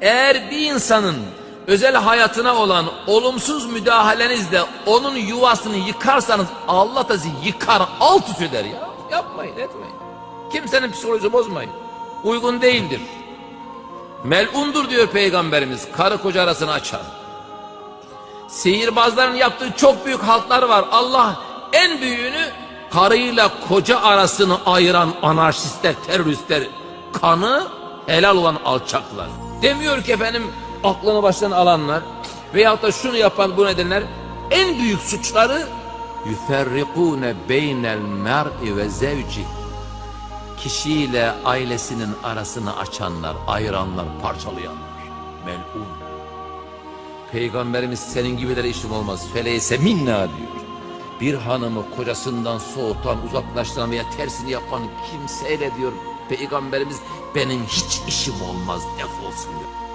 Eğer bir insanın özel hayatına olan olumsuz müdahalenizle onun yuvasını yıkarsanız Allah da sizi yıkar alt üst eder ya. Yapmayın etmeyin. Kimsenin psikolojisi bozmayın. Uygun değildir. Melundur diyor peygamberimiz karı koca arasını açan. Sihirbazların yaptığı çok büyük haltlar var. Allah en büyüğünü karıyla koca arasını ayıran anarşistler, teröristler, kanı helal olan alçaklar. Demiyor ki efendim aklını baştan alanlar veyahut da şunu yapan bu nedenler en büyük suçları yüferrikune beynel mer'i ve zevci kişiyle ailesinin arasını açanlar, ayıranlar, parçalayanlar. Melun. Peygamberimiz senin gibilere işim olmaz. Feleyse minna diyor. Bir hanımı kocasından soğutan, uzaklaştıran tersini yapan kimseyle diyor Peygamberimiz benim hiç işim olmaz defolsun diyor.